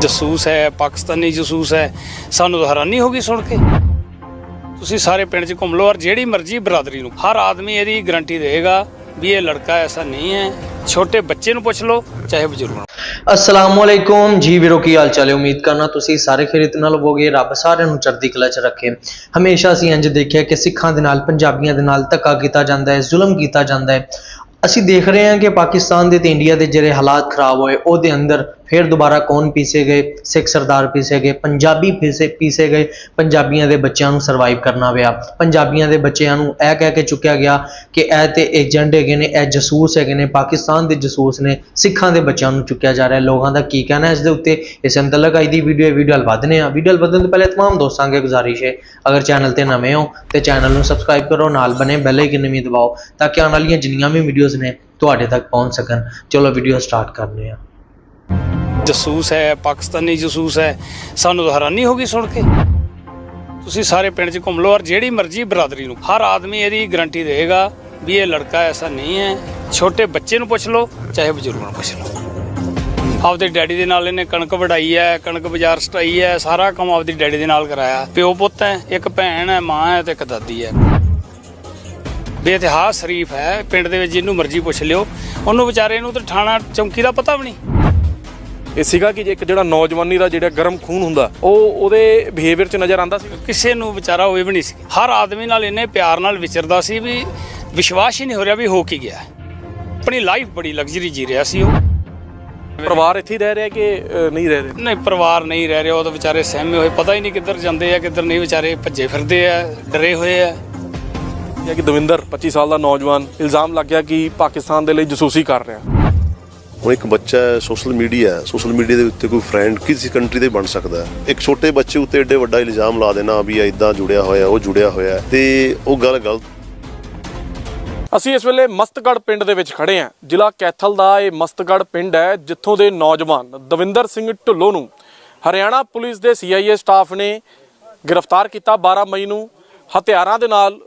ਜਸੂਸ ਹੈ, ਪਾਕਿਸਤਾਨੀ ਜਸੂਸ ਹੈ। ਸਾਨੂੰ ਤਾਂ ਹੈਰਾਨੀ ਹੋ ਗਈ ਸੁਣ ਕੇ। ਤੁਸੀਂ ਸਾਰੇ ਪਿੰਡ 'ਚ ਘੁੰਮ ਲਓ ਔਰ ਜਿਹੜੀ ਮਰਜ਼ੀ ਬਰਾਦਰੀ ਨੂੰ। ਹਰ ਆਦਮੀ ਇਹਦੀ ਗਾਰੰਟੀ ਦੇਗਾ ਵੀ ਇਹ ਲੜਕਾ ਐਸਾ ਨਹੀਂ ਹੈ। ਛੋਟੇ ਬੱਚੇ ਨੂੰ ਪੁੱਛ ਲਓ, ਚਾਹੇ ਬਜ਼ੁਰਗ ਨੂੰ। ਅਸਲਾਮੁਅਲੈਕੁਮ। ਜੀ ਵੀਰੋ, ਕੀ ਹਾਲ ਚਾਲ ਹੈ? ਉਮੀਦ ਕਰਨਾ ਤੁਸੀਂ ਸਾਰੇ ਖੇਤ ਨਾਲ ਹੋਵੋਗੇ। ਰੱਬ ਸਾਰਿਆਂ ਨੂੰ ਚੜ੍ਹਦੀ ਕਲਾ 'ਚ ਰੱਖੇ। ਹਮੇਸ਼ਾ ਅਸੀਂ ਇੰਜ ਦੇਖਿਆ ਕਿ ਸਿੱਖਾਂ ਦੇ ਨਾਲ, ਪੰਜਾਬੀਆਂ ਦੇ ਨਾਲ ਧੱਕਾ ਕੀਤਾ ਜਾਂਦਾ ਹੈ, ਜ਼ੁਲਮ ਕੀਤਾ ਜਾਂਦਾ ਹੈ। ਅਸੀਂ ਦੇਖ ਰਹੇ ਹਾਂ ਕਿ ਪਾਕਿਸਤਾਨ ਦੇ ਤੇ ਇੰਡੀਆ ਦੇ ਜਿਹੜੇ ਹਾਲਾਤ ਖਰਾਬ ਹੋਏ, ਉਹਦੇ ਅੰਦਰ ਫਿਰ ਦੁਬਾਰਾ ਕੌਣ ਪੀਸੇ ਗਏ? ਸਿੱਖ ਸਰਦਾਰ ਪੀਸੇ ਗਏ, ਪੰਜਾਬੀ ਪੀਸੇ ਪੀਸੇ ਗਏ। ਪੰਜਾਬੀਆਂ ਦੇ ਬੱਚਿਆਂ ਨੂੰ ਸਰਵਾਈਵ ਕਰਨਾ ਪਿਆ। ਪੰਜਾਬੀਆਂ ਦੇ ਬੱਚਿਆਂ ਨੂੰ ਇਹ ਕਹਿ ਕੇ ਚੁੱਕਿਆ ਗਿਆ ਕਿ ਇਹ ਤੇ ਏਜੰਟ ਹੈਗੇ ਨੇ, ਇਹ ਜਸੂਸ ਹੈਗੇ ਨੇ, ਪਾਕਿਸਤਾਨ ਦੇ ਜਸੂਸ ਨੇ, ਸਿੱਖਾਂ ਦੇ ਬੱਚਿਆਂ ਨੂੰ ਚੁੱਕਿਆ ਜਾ ਰਿਹਾ। ਲੋਕਾਂ ਦਾ ਕੀ ਕਹਿਣਾ ਇਸ ਦੇ ਉੱਤੇ? ਇਸ ਅੰਤਲਕ ਅੱਜ ਦੀ ਵੀਡੀਓ ਵੀਡੀਓ ਹਲ ਵਧਨੇ ਆ ਵੀਡੀਓ ਹਲ ਵਧਣ ਤੋਂ ਪਹਿਲੇ ਤਮਾਮ ਦੋਸਤਾਂ ਅੱਗੇ ਗੁਜ਼ਾਰਿਸ਼ ਹੈ। ਅਗਰ ਚੈਨਲ ਤੇ ਨਵੇਂ ਹੋ, ਤੇ ਚੈਨਲ ਨੂੰ ਸਬਸਕ੍ਰਾਈਬ ਕਰੋ, ਨਾਲ ਬਨੇ ਬੈਲ ਆਈਕਨ ਵੀ ਦਬਾਓ, ਤਾਂ ਕਿ ਆਉਣ ਵਾਲੀਆਂ ਜਿੰਨੀਆਂ ਵੀ ਵੀਡੀਓਜ਼ ਨੇ, ਤੁਹਾਡੇ ਤੱਕ ਪਹੁੰਚ ਸਕਣ। ਚਲੋ ਵੀਡੀਓ ਸਟਾਰਟ ਕਰਨੇ ਆ ਜਸੂਸ ਹੈ, ਪਾਕਿਸਤਾਨੀ ਜਸੂਸ ਹੈ, ਸਾਨੂੰ ਤਾਂ ਹੈਰਾਨੀ ਹੋ ਗਈ ਸੁਣ ਕੇ। ਤੁਸੀਂ ਸਾਰੇ ਪਿੰਡ 'ਚ ਘੁੰਮ ਲਓ ਔਰ ਜਿਹੜੀ ਮਰਜ਼ੀ ਬਰਾਦਰੀ ਨੂੰ, ਹਰ ਆਦਮੀ ਇਹਦੀ ਗਰੰਟੀ ਦੇਗਾ ਵੀ ਇਹ ਲੜਕਾ ਐਸਾ ਨਹੀਂ ਹੈ। ਛੋਟੇ ਬੱਚੇ ਨੂੰ ਪੁੱਛ ਲਓ, ਚਾਹੇ ਬਜ਼ੁਰਗ ਨੂੰ ਪੁੱਛ ਲਓ। ਆਪਦੇ ਡੈਡੀ ਦੇ ਨਾਲ ਇਹਨੇ ਕਣਕ ਵਢਾਈ ਹੈ, ਕਣਕ ਬਾਜ਼ਾਰ ਸਟਾਈ ਹੈ, ਸਾਰਾ ਕੰਮ ਆਪਦੇ ਡੈਡੀ ਦੇ ਨਾਲ ਕਰਾਇਆ। ਪਿਓ ਪੁੱਤ ਹੈ, ਇੱਕ ਭੈਣ ਹੈ, ਮਾਂ ਹੈ ਤੇ ਇੱਕ ਦਾਦੀ ਹੈ। ਬੇਇਤਿਹਾਸ ਸ਼ਰੀਫ ਹੈ, ਪਿੰਡ ਦੇ ਵਿੱਚ ਜਿਹਨੂੰ ਮਰਜ਼ੀ ਪੁੱਛ ਲਿਓ। ਉਹਨੂੰ ਵਿਚਾਰੇ ਨੂੰ ਤਾਂ ਥਾਣਾ ਚੌਂਕੀ ਦਾ ਪਤਾ ਵੀ ਨਹੀਂ। ਇਹ ਸੀਗਾ ਕਿ ਇੱਕ ਜਿਹੜਾ ਨੌਜਵਾਨੀ ਦਾ ਜਿਹੜਾ ਗਰਮ ਖੂਨ ਹੁੰਦਾ ਉਹ ਉਹਦੇ ਬਿਹੇਵੀਅਰ 'ਚ ਨਜ਼ਰ ਆਂਦਾ ਸੀ? ਕਿਸੇ ਨੂੰ ਵਿਚਾਰਾ ਹੋਏ ਵੀ ਨਹੀਂ ਸੀ। ਹਰ ਆਦਮੀ ਨਾਲ ਇੰਨੇ ਪਿਆਰ ਨਾਲ ਵਿਚਰਦਾ ਸੀ ਵੀ ਵਿਸ਼ਵਾਸ ਹੀ ਨਹੀਂ ਹੋ ਰਿਹਾ ਵੀ ਹੋ ਕੀ ਗਿਆ। ਆਪਣੀ ਲਾਈਫ ਬੜੀ ਲਗਜ਼ਰੀ ਜੀ ਰਿਹਾ ਸੀ ਉਹ। ਪਰਿਵਾਰ ਇੱਥੇ ਹੀ ਰਹਿ ਰਿਹਾ ਕਿ ਨਹੀਂ ਰਹਿ ਰਹੇ? ਨਹੀਂ ਪਰਿਵਾਰ ਨਹੀਂ ਰਹਿ ਰਿਹਾ ਉਹ ਤਾਂ ਵਿਚਾਰੇ ਸਹਿਮੇ ਹੋਏ। ਪਤਾ ਹੀ ਨਹੀਂ ਕਿੱਧਰ ਜਾਂਦੇ ਆ ਕਿੱਧਰ ਨਹੀਂ। ਵਿਚਾਰੇ ਭੱਜੇ ਫਿਰਦੇ ਆ ਡਰੇ ਹੋਏ ਆ। ਕਿ ਦਵਿੰਦਰ 25 ਸਾਲ ਦਾ ਨੌਜਵਾਨ ਇਲਜ਼ਾਮ ਲੱਗ ਗਿਆ ਕਿ ਪਾਕਿਸਤਾਨ ਦੇ ਲਈ ਜਸੂਸੀ ਕਰ ਰਿਹਾ। ਹੁਣ ਇੱਕ ਬੱਚਾ ਹੈ ਸੋਸ਼ਲ ਮੀਡੀਆ ਹੈ। ਸੋਸ਼ਲ ਮੀਡੀਆ ਦੇ ਉੱਤੇ ਕੋਈ ਫਰੈਂਡ ਕਿਸੇ ਕੰਟਰੀ ਦੇ ਬਣ ਸਕਦਾ ਹੈ। ਇੱਕ ਛੋਟੇ ਬੱਚੇ ਉੱਤੇ ਏਡੇ ਵੱਡਾ ਇਲਜ਼ਾਮ ਲਾ ਦੇਣਾ ਵੀ ਇਦਾਂ ਜੁੜਿਆ ਹੋਇਆ ਉਹ ਜੁੜਿਆ ਹੋਇਆ ਹੈ, ਤੇ ਉਹ ਗੱਲ ਗਲਤ ਅਸੀਂ ਇਸ ਵੇਲੇ ਮਸਤਗੜ ਪਿੰਡ ਦੇ ਵਿੱਚ ਖੜੇ ਹਾਂ। ਜ਼ਿਲ੍ਹਾ ਕੈਥਲ ਦਾ ਇਹ ਮਸਤਗੜ ਪਿੰਡ ਹੈ ਜਿੱਥੋਂ ਦੇ ਨੌਜਵਾਨ ਦਵਿੰਦਰ ਸਿੰਘ ਢਿੱਲੋਂ ਨੂੰ ਹਰਿਆਣਾ ਪੁਲਿਸ ਦੇ ਸੀਆਈਏ ਸਟਾਫ ਨੇ ਗ੍ਰਿਫਤਾਰ ਕੀਤਾ 12 ਮਈ ਨੂੰ। ਹਥਿਆਰਾਂ ਦੇ ਨਾਲ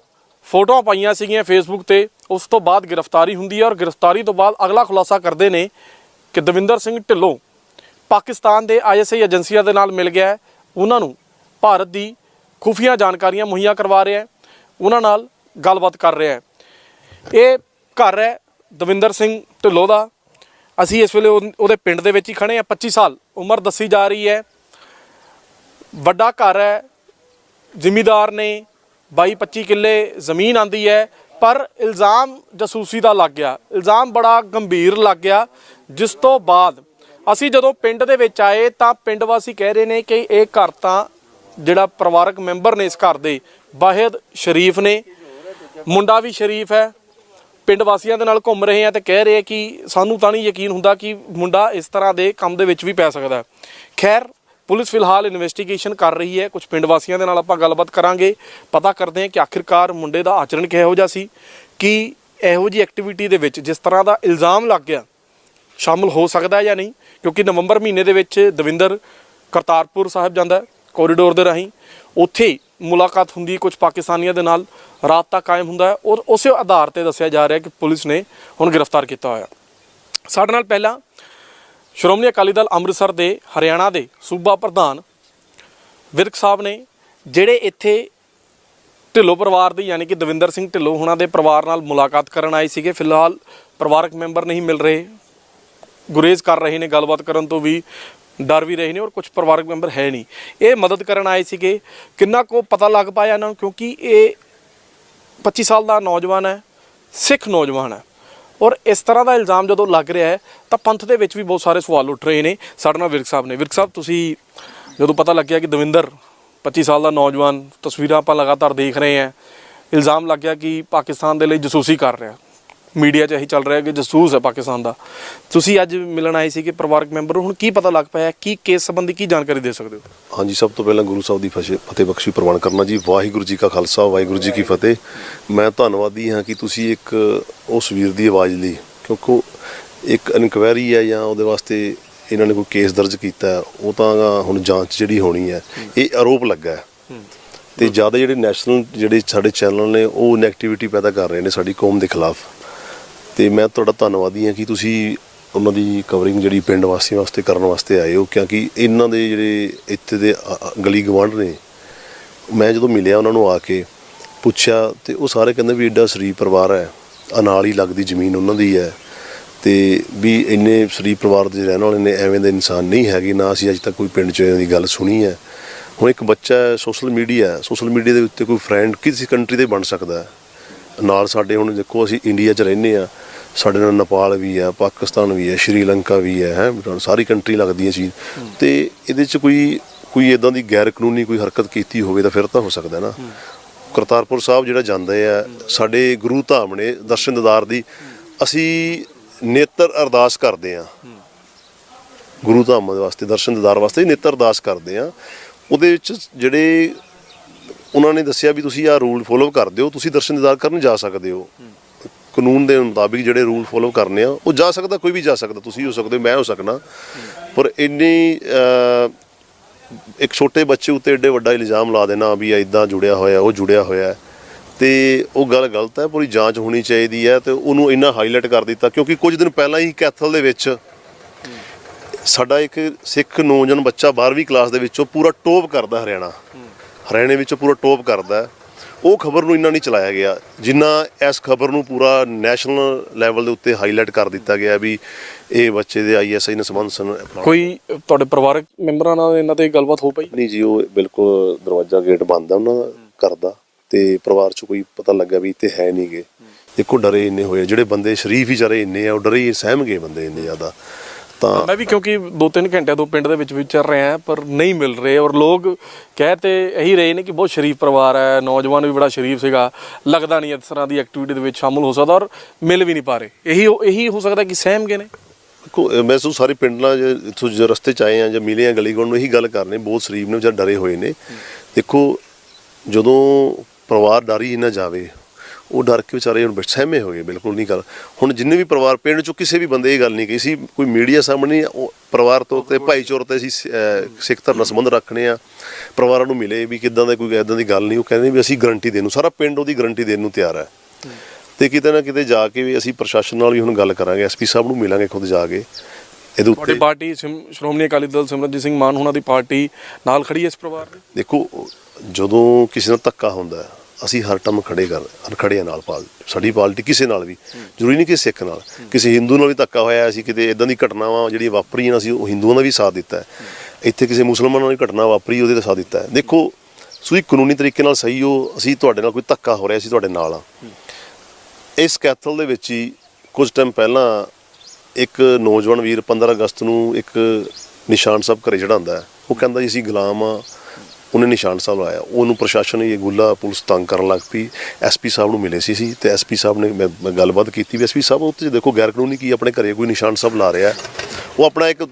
ਫੋਟੋਆਂ ਪਾਈਆਂ ਸੀਗੀਆਂ ਫੇਸਬੁੱਕ ਤੇ, ਉਸ ਤੋਂ ਬਾਅਦ ਗ੍ਰਿਫਤਾਰੀ ਹੁੰਦੀ ਹੈ ਔਰ ਗ੍ਰਿਫਤਾਰੀ ਤੋਂ ਬਾਅਦ ਅਗਲਾ ਖੁਲਾਸਾ ਕਰਦੇ ਨੇ ਕਿ ਦਵਿੰਦਰ ਸਿੰਘ ਢਿੱਲੋਂ ਪਾਕਿਸਤਾਨ ਦੇ ਆਈਐਸਆਈ ਏਜੰਸੀਆਂ ਦੇ ਨਾਲ ਮਿਲ ਗਿਆ ਹੈ। ਉਹਨਾਂ ਨੂੰ ਭਾਰਤ ਦੀ ਖੁਫੀਆ ਜਾਣਕਾਰੀਆਂ ਮੁਹੱਈਆ ਕਰਵਾ ਰਿਹਾ ਹੈ। ਉਹਨਾਂ ਨਾਲ ਗੱਲਬਾਤ ਕਰ ਰਿਹਾ ਹੈ। ਇਹ ਘਰ ਹੈ ਦਵਿੰਦਰ ਸਿੰਘ ਢਿੱਲੋਂ ਦਾ। ਅਸੀਂ ਇਸ ਵੇਲੇ ਉਹ- ਉਹਦੇ ਪਿੰਡ ਦੇ ਵਿੱਚ ਹੀ ਖੜੇ ਆ 25 ਸਾਲ ਉਮਰ ਦੱਸੀ ਜਾ ਰਹੀ ਹੈ। ਵੱਡਾ ਘਰ ਹੈ। ਜ਼ਿਮੀਦਾਰ ਨੇ 22 25 ਕਿੱਲੇ ਜ਼ਮੀਨ ਆਂਦੀ ਹੈ, ਪਰ ਇਲਜ਼ਾਮ ਜਸੂਸੀ ਦਾ ਲੱਗ ਗਿਆ। ਇਲਜ਼ਾਮ ਬੜਾ ਗੰਭੀਰ ਲੱਗ ਗਿਆ। ਜਿਸ ਤੋਂ ਬਾਅਦ ਅਸੀਂ ਜਦੋਂ ਪਿੰਡ ਦੇ ਵਿੱਚ ਆਏ ਤਾਂ ਪਿੰਡ ਵਾਸੀ ਕਹਿ ਰਹੇ ਨੇ ਕਿ ਇਹ ਘਰ ਤਾਂ ਜਿਹੜਾ ਪਰਿਵਾਰਕ ਮੈਂਬਰ ਨੇ ਇਸ ਘਰ ਦੇ, ਵਾਹਿਦ ਸ਼ਰੀਫ ਨੇ। ਮੁੰਡਾ ਵੀ ਸ਼ਰੀਫ ਹੈ। ਪਿੰਡ ਵਾਸੀਆਂ ਦੇ ਨਾਲ ਘੁੰਮ ਰਹੇ ਆ ਤੇ ਕਹਿ ਰਹੇ ਕਿ ਸਾਨੂੰ ਤਾਂ ਨਹੀਂ ਯਕੀਨ ਹੁੰਦਾ ਕਿ ਮੁੰਡਾ ਇਸ ਤਰ੍ਹਾਂ ਦੇ ਕੰਮ ਦੇ ਵਿੱਚ ਵੀ ਪੈ ਸਕਦਾ। ਖੈਰ ਪੁਲਿਸ ਫਿਲਹਾਲ ਇਨਵੈਸਟੀਗੇਸ਼ਨ ਕਰ ਰਹੀ ਹੈ। ਕੁਝ ਪਿੰਡ ਵਾਸੀਆਂ ਦੇ ਨਾਲ ਆਪਾਂ ਗੱਲਬਾਤ ਕਰਾਂਗੇ। ਪਤਾ ਕਰਦੇ ਹਾਂ ਕਿ ਆਖਿਰਕਾਰ ਮੁੰਡੇ ਦਾ ਆਚਰਣ ਕਿਹੋ ਜਿਹਾ ਸੀ, ਕਿ ਇਹੋ ਜੀ ਐਕਟੀਵਿਟੀ ਦੇ ਵਿੱਚ ਜਿਸ ਤਰ੍ਹਾਂ ਦਾ ਇਲਜ਼ਾਮ ਲੱਗ ਗਿਆ, ਸ਼ਾਮਲ ਹੋ ਸਕਦਾ ਹੈ ਜਾਂ ਨਹੀਂ, ਕਿਉਂਕਿ ਨਵੰਬਰ ਮਹੀਨੇ ਦੇ ਵਿੱਚ ਦਵਿੰਦਰ ਕਰਤਾਰਪੁਰ ਸਾਹਿਬ ਜਾਂਦਾ ਕੋਰੀਡੋਰ ਦੇ ਰਾਹੀਂ। ਉੱਥੇ ਮੁਲਾਕਾਤ ਹੁੰਦੀ ਹੈ ਕੁਝ ਪਾਕਿਸਤਾਨੀਆਂ ਦੇ ਨਾਲ, ਰਾਤ ਤੱਕ ਕਾਇਮ ਹੁੰਦਾ ਹੈ। ਔਰ ਉਸੇ ਆਧਾਰ ਤੇ ਦੱਸਿਆ ਜਾ ਰਿਹਾ ਕਿ ਪੁਲਿਸ ਨੇ ਹੁਣ ਗ੍ਰਿਫਤਾਰ ਕੀਤਾ ਹੋਇਆ। ਸਾਡੇ ਨਾਲ ਪਹਿਲਾਂ ਸ਼੍ਰੋਮਣੀ ਅਕਾਲੀ ਦਲ ਅੰਮ੍ਰਿਤਸਰ ਦੇ ਹਰਿਆਣਾ ਦੇ ਸੂਬਾ ਪ੍ਰਧਾਨ ਵਿਰਕ ਸਾਹਿਬ ਨੇ ਜਿਹੜੇ ਇੱਥੇ ਢਿੱਲੋਂ ਪਰਿਵਾਰ ਦੀ, ਯਾਨੀ ਕਿ ਦਵਿੰਦਰ ਸਿੰਘ ਢਿੱਲੋਂ ਹੁਣਾਂ ਦੇ ਪਰਿਵਾਰ ਨਾਲ ਮੁਲਾਕਾਤ ਕਰਨ ਆਏ ਸੀਗੇ। ਫਿਲਹਾਲ ਪਰਿਵਾਰਕ ਮੈਂਬਰ ਨਹੀਂ ਮਿਲ ਰਹੇ। ਗੁਰੇਜ਼ ਕਰ ਰਹੇ ਨੇ, ਗੱਲਬਾਤ ਕਰਨ ਤੋਂ ਵੀ ਡਰ ਵੀ ਰਹੇ ਨੇ ਔਰ ਕੁਝ ਪਰਿਵਾਰਕ ਮੈਂਬਰ ਹੈ ਨਹੀਂ। ਇਹ ਮਦਦ ਕਰਨ ਆਏ ਸੀਗੇ। ਕਿੰਨਾ ਕੋ ਪਤਾ ਲੱਗ ਪਾਇਆ ਇਹਨਾਂ ਨੂੰ? ਕਿਉਂਕਿ ਇਹ 25 ਸਾਲ ਦਾ ਨੌਜਵਾਨ ਹੈ, ਸਿੱਖ ਨੌਜਵਾਨ ਹੈ। ਔਰ ਇਸ ਤਰ੍ਹਾਂ ਦਾ ਇਲਜ਼ਾਮ ਜਦੋਂ ਲੱਗ ਰਿਹਾ ਹੈ, ਤਾਂ ਪੰਥ ਦੇ ਵਿੱਚ ਵੀ ਬਹੁਤ ਸਾਰੇ ਸਵਾਲ ਉੱਠ ਰਹੇ ਨੇ। ਸਾਡੇ ਨਾਲ ਵਿਰਕ ਸਾਹਿਬ ਨੇ। ਵਿਰਕ ਸਾਹਿਬ, ਤੁਸੀਂ ਜਦੋਂ ਪਤਾ ਲੱਗਿਆ ਕਿ ਦਵਿੰਦਰ 25 ਸਾਲ ਦਾ ਨੌਜਵਾਨ, ਤਸਵੀਰਾਂ ਆਪਾਂ ਲਗਾਤਾਰ ਦੇਖ ਰਹੇ ਹਾਂ, ਇਲਜ਼ਾਮ ਲੱਗ ਗਿਆ ਕਿ ਪਾਕਿਸਤਾਨ ਦੇ ਲਈ ਜਸੂਸੀ ਕਰ ਰਿਹਾ। ਮੀਡੀਆ 'ਚ ਇਹੀ ਚੱਲ ਰਿਹਾ ਕਿ ਜਸੂਸ ਹੈ ਪਾਕਿਸਤਾਨ ਦਾ। ਤੁਸੀਂ ਅੱਜ ਮਿਲਣ ਆਏ ਸੀ ਕਿ ਪਰਿਵਾਰਕ ਮੈਂਬਰ ਹੁਣ ਕੀ ਪਤਾ ਲੱਗ ਪਾਇਆ ਕੀ ਕੇਸ ਸੰਬੰਧੀ ਕੀ ਜਾਣਕਾਰੀ ਦੇ ਸਕਦੇ ਹੋ ਹਾਂਜੀ ਸਭ ਤੋਂ ਪਹਿਲਾਂ ਗੁਰੂ ਸਾਹਿਬ ਦੀ ਫਸ਼ੇ- ਫਤਿਹ ਬਖਸ਼ੀ ਪ੍ਰਵਾਨ ਕਰਨਾ ਜੀ। ਵਾਹਿਗੁਰੂ ਜੀ ਕਾ ਖਾਲਸਾ ਵਾਹਿਗੁਰੂ ਜੀ ਕੀ ਫਤਿਹ। ਮੈਂ ਧੰਨਵਾਦੀ ਹਾਂ ਕਿ ਤੁਸੀਂ ਇੱਕ ਉਸ ਵੀਰ ਦੀ ਆਵਾਜ਼ ਲਈ ਕਿਉਂਕਿ ਉਹ ਇੱਕ ਇਨਕੁਆਇਰੀ ਹੈ ਜਾਂ ਉਹਦੇ ਵਾਸਤੇ ਇਹਨਾਂ ਨੇ ਕੋਈ ਕੇਸ ਦਰਜ ਕੀਤਾ ਹੈ, ਉਹ ਤਾਂ ਹੁਣ ਜਾਂਚ ਜਿਹੜੀ ਹੋਣੀ ਹੈ ਇਹ ਆਰੋਪ ਲੱਗਾ ਹੈ। ਤੇ ਜ਼ਿਆਦਾ ਜਿਹੜੇ ਨੈਸ਼ਨਲ ਜਿਹੜੇ ਸਾਡੇ ਚੈਨਲ ਨੇ ਉਹ ਨੈਗੇਟਿਵਿਟੀ ਪੈਦਾ ਕਰ ਰਹੇ ਨੇ ਸਾਡੀ ਕੌਮ ਦੇ ਖਿਲਾਫ। ਤੇ ਮੈਂ ਤੁਹਾਡਾ ਧੰਨਵਾਦੀ ਹਾਂ ਕਿ ਤੁਸੀਂ ਉਹਨਾਂ ਦੀ ਕਵਰਿੰਗ ਜਿਹੜੀ ਪਿੰਡ ਵਾਸੀਆਂ ਵਾਸਤੇ ਕਰਨ ਵਾਸਤੇ ਆਏ ਹੋ, ਕਿਉਂਕਿ ਇਹਨਾਂ ਦੇ ਜਿਹੜੇ ਇੱਥੇ ਦੇ ਗਲੀ ਗਵਾਂਢ ਨੇ, ਮੈਂ ਜਦੋਂ ਮਿਲਿਆ ਉਹਨਾਂ ਨੂੰ ਆ ਕੇ ਪੁੱਛਿਆ ਤੇ ਉਹ ਸਾਰੇ ਕਹਿੰਦੇ ਵੀ ਐਡਾ ਸਰੀਰ ਪਰਿਵਾਰ ਹੈ ਆ ਨਾਲ ਹੀ ਲੱਗਦੀ ਜ਼ਮੀਨ ਉਹਨਾਂ ਦੀ ਹੈ, ਤੇ ਵੀ ਇੰਨੇ ਸਰੀਰ ਪਰਿਵਾਰ ਦੇ ਰਹਿਣ ਵਾਲੇ ਨੇ, ਐਵੇਂ ਦੇ ਇਨਸਾਨ ਨਹੀਂ ਹੈਗੇ, ਨਾ ਅਸੀਂ ਅੱਜ ਤੱਕ ਕੋਈ ਪਿੰਡ 'ਚ ਇਹਨਾਂ ਦੀ ਗੱਲ ਸੁਣੀ ਹੈ। ਹੁਣ ਇੱਕ ਬੱਚਾ ਸੋਸ਼ਲ ਮੀਡੀਆ ਸੋਸ਼ਲ ਮੀਡੀਆ ਦੇ ਉੱਤੇ ਕੋਈ ਫਰੈਂਡ ਕਿਸੇ ਕੰਟਰੀ ਦੇ ਬਣ ਸਕਦਾ ਨਾਲ ਸਾਡੇ ਹੁਣ ਦੇਖੋ ਅਸੀਂ ਇੰਡੀਆ 'ਚ ਰਹਿੰਦੇ ਆ ਸਾਡੇ ਨਾਲ ਨੇਪਾਲ ਵੀ ਹੈ, ਪਾਕਿਸਤਾਨ ਵੀ ਹੈ, ਸ਼੍ਰੀਲੰਕਾ ਵੀ ਹੈ ਹੈ ਸਾਰੀ ਕੰਟਰੀ ਲੱਗਦੀ ਹੈ ਚੀਜ਼। ਤੇ ਇਹਦੇ 'ਚ ਕੋਈ ਕੋਈ ਇਦਾਂ ਦੀ ਗੈਰ ਕਾਨੂੰਨੀ ਕੋਈ ਹਰਕਤ ਕੀਤੀ ਹੋਵੇ ਤਾਂ ਫਿਰ ਤਾਂ ਹੋ ਸਕਦਾ ਨਾ। ਕਰਤਾਰਪੁਰ ਸਾਹਿਬ ਜਿਹੜਾ ਜਾਂਦੇ ਆ, ਸਾਡੇ ਗੁਰੂ ਧਾਮ ਨੇ ਦਰਸ਼ਨ ਦਿਦਾਰ ਦੀ, ਅਸੀਂ ਨੇਤਰ ਅਰਦਾਸ ਕਰਦੇ ਆ ਗੁਰੂ ਧਾਮ ਦੇ ਵਾਸਤੇ, ਦਰਸ਼ਨ ਦਿਦਾਰ ਵਾਸਤੇ ਨੇਤਰ ਅਰਦਾਸ ਕਰਦੇ ਆ ਉਹਦੇ ਵਿੱਚ ਜਿਹੜੇ ਉਹਨਾਂ ਨੇ ਦੱਸਿਆ ਵੀ ਤੁਸੀਂ ਆਹ ਰੂਲ ਫੋਲੋ ਕਰਦੇ ਹੋ ਤੁਸੀਂ ਦਰਸ਼ਨ ਦਿਦਾਰ ਕਰਨ ਜਾ ਸਕਦੇ ਹੋ। ਕਾਨੂੰਨ ਦੇ ਮੁਤਾਬਿਕ ਜਿਹੜੇ ਰੂਲ ਫੋਲੋ ਕਰਨੇ ਆ ਉਹ ਜਾ ਸਕਦਾ ਕੋਈ ਵੀ ਜਾ ਸਕਦਾ ਤੁਸੀਂ ਹੋ ਸਕਦੇ ਹੋ, ਮੈਂ ਹੋ ਸਕਣਾ ਪਰ ਇੰਨੀ ਇੱਕ ਛੋਟੇ ਬੱਚੇ ਉੱਤੇ ਐਡੇ ਵੱਡਾ ਇਲਜ਼ਾਮ ਲਾ ਦੇਣਾ ਵੀ ਇਦਾਂ ਜੁੜਿਆ ਹੋਇਆ ਉਹ ਜੁੜਿਆ ਹੋਇਆ ਹੈ, ਤੇ ਉਹ ਗੱਲ ਗਲਤ ਹੈ ਪੂਰੀ ਜਾਂਚ ਹੋਣੀ ਚਾਹੀਦੀ ਹੈ ਤੇ ਉਹਨੂੰ ਇੰਨਾ ਹਾਈਲਾਈਟ ਕਰ ਦਿੱਤਾ ਕਿਉਂਕਿ ਕੁਝ ਦਿਨ ਪਹਿਲਾਂ ਹੀ ਕੈਥਲ ਦੇ ਵਿੱਚ ਸਾਡਾ ਇੱਕ ਸਿੱਖ ਨੌਜਵਾਨ ਬੱਚਾ 12ਵੀਂ ਕਲਾਸ ਦੇ ਵਿੱਚੋਂ ਪੂਰਾ ਟੋਪ ਕਰਦਾ ਹਰਿਆਣਾ। ਹਰਿਆਣੇ ਵਿੱਚੋਂ ਪੂਰਾ ਟੋਪ ਕਰਦਾ ਉਹ ਖਬਰ ਨੂੰ ਇੰਨਾ ਨਹੀਂ ਚਲਾਇਆ ਗਿਆ ਜਿੰਨਾ ਇਸ ਖਬਰ ਨੂੰ ਪੂਰਾ ਨੈਸ਼ਨਲ ਲੈਵਲ ਦੇ ਉੱਤੇ ਹਾਈਲਾਈਟ ਕਰ ਦਿੱਤਾ ਗਿਆ ਵੀ ਇਹ ਬੱਚੇ ਦੇ ਆਈਐਸਆਈ ਨਾਲ ਸੰਬੰਧ ਸਨ। ਕੋਈ ਤੁਹਾਡੇ ਪਰਿਵਾਰਕ ਮੈਂਬਰਾਂ ਨਾਲ ਇਹਨਾਂ ਤੇ ਗੱਲਬਾਤ ਹੋ ਪਈ? ਨਹੀਂ ਜੀ ਉਹ ਬਿਲਕੁਲ ਦਰਵਾਜ਼ਾ ਗੇਟ ਬੰਦ ਆ ਉਹਨਾਂ ਦਾ ਘਰ ਦਾ ਤੇ ਪਰਿਵਾਰ ਚ ਕੋਈ ਪਤਾ ਲੱਗਾ ਵੀ ਇੱਥੇ ਹੈ ਨਹੀਂਗੇ ਦੇਖੋ ਡਰੇ ਇੰਨੇ ਹੋਏ। ਜਿਹੜੇ ਬੰਦੇ ਸ਼ਰੀਫ ਹੀ ਚਾਰੇ ਇੰਨੇ ਆ ਉਹ ਡਰੇ ਸਹਿਮ ਗਏ ਬੰਦੇ ਇੰਨੇ ਜ਼ਿਆਦਾ। ਤਾਂ ਮੈਂ ਵੀ ਕਿਉਂਕਿ 2-3 ਘੰਟਿਆਂ ਤੋਂ ਪਿੰਡ ਦੇ ਵਿੱਚ ਵਿਚਰ ਰਿਹਾ ਪਰ ਨਹੀਂ ਮਿਲ ਰਹੇ ਔਰ ਲੋਕ ਕਹਿ ਤੇ ਇਹੀ ਰਹੇ ਨੇ ਕਿ ਬਹੁਤ ਸ਼ਰੀਫ ਪਰਿਵਾਰ ਹੈ ਨੌਜਵਾਨ ਵੀ ਬੜਾ ਸ਼ਰੀਫ ਸੀਗਾ ਲੱਗਦਾ ਨਹੀਂ ਇਸ ਤਰ੍ਹਾਂ ਦੀ ਐਕਟੀਵਿਟੀ ਦੇ ਵਿੱਚ ਸ਼ਾਮਲ ਹੋ ਸਕਦਾ ਔਰ ਮਿਲ ਵੀ ਨਹੀਂ ਪਾ ਰਹੇ। ਇਹੀ ਇਹੀ ਹੋ ਸਕਦਾ ਕਿ ਸਹਿਮ ਗਏ ਨੇ? ਦੇਖੋ ਅਹ ਮੈਂ ਸੋ ਸਾਰੇ ਪਿੰਡਾਂ ਚ ਇੱਥੋਂ ਜੋ ਰਸਤੇ ਚ ਆਏ ਆ ਜਾਂ ਮਿਲੇ ਆ ਗਲੀ ਗੋਲ ਨੂੰ ਇਹੀ ਗੱਲ ਕਰਨੇ ਬਹੁਤ ਸ਼ਰੀਫ ਨੇ ਵਿਚਾਰ ਡਰੇ ਹੋਏ ਨੇ। ਦੇਖੋ ਜਦੋਂ ਪਰਿਵਾਰ ਡਰ ਹੀ ਨਾ ਜਾਵੇ ਉਹ ਡਰ ਕੇ ਵਿਚਾਰੇ ਹੁਣ ਸਹਿਮੇ ਹੋ ਗਏ ਬਿਲਕੁਲ ਨਹੀਂ ਗੱਲ। ਹੁਣ ਜਿੰਨੇ ਵੀ ਪਰਿਵਾਰ ਪਿੰਡ ਚੋਂ ਕਿਸੇ ਵੀ ਬੰਦੇ ਇਹ ਗੱਲ ਨਹੀਂ ਕਹੀ ਸੀ ਕੋਈ ਮੀਡੀਆ ਸਾਹਮਣੇ ਉਹ ਪਰਿਵਾਰ ਤੋਂ ਤੇ ਭਾਈਚਾਰੇ ਤੇ ਅਸੀਂ ਸਿੱਖ ਧਰਮ ਨਾਲ ਸੰਬੰਧ ਰੱਖਣੇ ਆ। ਪਰਿਵਾਰਾਂ ਨੂੰ ਮਿਲੇ ਵੀ ਕਿਦਾਂ ਦਾ ਕੋਈ ਇਦਾਂ ਦੀ ਗੱਲ ਨਹੀਂ ਉਹ ਕਹਿੰਦੇ ਵੀ ਅਸੀਂ ਗਰੰਟੀ ਦੇਣ ਨੂੰ ਸਾਰਾ ਪਿੰਡ ਉਹਦੀ ਗਰੰਟੀ ਦੇਣ ਨੂੰ ਤਿਆਰ ਹੈ। ਤੇ ਕਿਤੇ ਨਾ ਕਿਤੇ ਜਾ ਕੇ ਵੀ ਅਸੀਂ ਪ੍ਰਸ਼ਾਸਨ ਨਾਲ ਵੀ ਹੁਣ ਗੱਲ ਕਰਾਂਗੇ ਐਸਪੀ ਸਾਹਿਬ ਨੂੰ ਮਿਲਾਂਗੇ ਖੁਦ ਜਾ ਕੇ ਇਹਦੇ ਤੁਹਾਡੀ ਉੱਤੇ ਪਾਰਟੀ ਸ਼੍ਰੋਮਣੀ ਅਕਾਲੀ ਦਲ ਸਿਮਰਨਜੀਤ ਸਿੰਘ ਮਾਨ ਉਹਨਾਂ ਦੀ ਪਾਰਟੀ ਨਾਲ ਖੜੀ ਹੈ ਇਸ ਪਰਿਵਾਰ ਦੇ? ਦੇਖੋ ਜਦੋਂ ਕਿਸੇ ਨਾਲ ਧੱਕਾ ਹੁੰਦਾ ਹੈ, ਅਸੀਂ ਹਰ ਟਾਈਮ ਖੜੇ ਕਰ, ਹਰ ਖੜੇ ਆ ਨਾਲ ਪਾਲ, ਸਾਡੀ ਪਾਰਟੀ ਕਿਸੇ ਨਾਲ ਵੀ, ਜ਼ਰੂਰੀ ਨਹੀਂ ਕਿ ਸਿੱਖ ਨਾਲ, ਕਿਸੇ ਹਿੰਦੂ ਨਾਲ ਵੀ ਧੱਕਾ ਹੋਇਆ ਅਸੀਂ ਕਿਤੇ ਇਦਾਂ ਦੀ ਘਟਨਾਵਾਂ ਜਿਹੜੀਆਂ ਵਾਪਰੀਆਂ ਅਸੀਂ ਉਹ ਹਿੰਦੂਆਂ ਦਾ ਵੀ ਸਾਥ ਦਿੱਤਾ ਇੱਥੇ ਕਿਸੇ ਮੁਸਲਮਾਨਾਂ ਨਾਲ ਵੀ ਘਟਨਾ ਵਾਪਰੀ, ਉਹਦੇ ਦਾ ਸਾਥ ਦਿੱਤਾ ਦੇਖੋ, ਤੁਸੀਂ ਕਾਨੂੰਨੀ ਤਰੀਕੇ ਨਾਲ ਸਹੀ ਹੋ, ਅਸੀਂ ਤੁਹਾਡੇ ਨਾਲ ਕੋਈ ਧੱਕਾ ਹੋ ਰਿਹਾ, ਅਸੀਂ ਤੁਹਾਡੇ ਨਾਲ ਆ ਇਸ ਕੈਥਲ ਦੇ ਵਿੱਚ ਹੀ ਕੁਝ ਟਾਈਮ ਪਹਿਲਾਂ ਇੱਕ ਨੌਜਵਾਨ ਵੀਰ 15 ਅਗਸਤ ਨੂੰ ਇੱਕ ਨਿਸ਼ਾਨ ਸਾਹਿਬ ਘਰੇ ਚੜਾਉਂਦਾ ਹੈ। ਉਹ ਕਹਿੰਦਾ ਜੀ, ਅਸੀਂ ਗੁਲਾਮ ਆ ਉਹਨੇ ਨਿਸ਼ਾਨ ਸਾਹਿਬ ਲਾਇਆ ਉਹਨੂੰ ਪ੍ਰਸ਼ਾਸਨ ਇਹ ਗੁੱਲਾ ਪੁਲਿਸ ਤੰਗ ਕਰਨ ਲੱਗ ਪਈ। ਐਸਪੀ ਸਾਹਿਬ ਨੂੰ ਮਿਲੇ ਸੀ ਸੀ ਤੇ ਐਸਪੀ ਸਾਹਿਬ ਨੇ ਮੈਂ ਗੱਲਬਾਤ ਕੀਤੀ ਵੀ ਐਸਪੀ ਸਾਹਿਬ ਉੱਤੇ ਦੇਖੋ ਗੈਰ ਕਾਨੂੰਨੀ ਕੀ ਆਪਣੇ ਘਰੇ ਕੋਈ ਨਿਸ਼ਾਨ ਸਾਹਿਬ ਲਾ ਰਿਹਾ। ਉਹ ਆਪਣਾ ਇੱਕ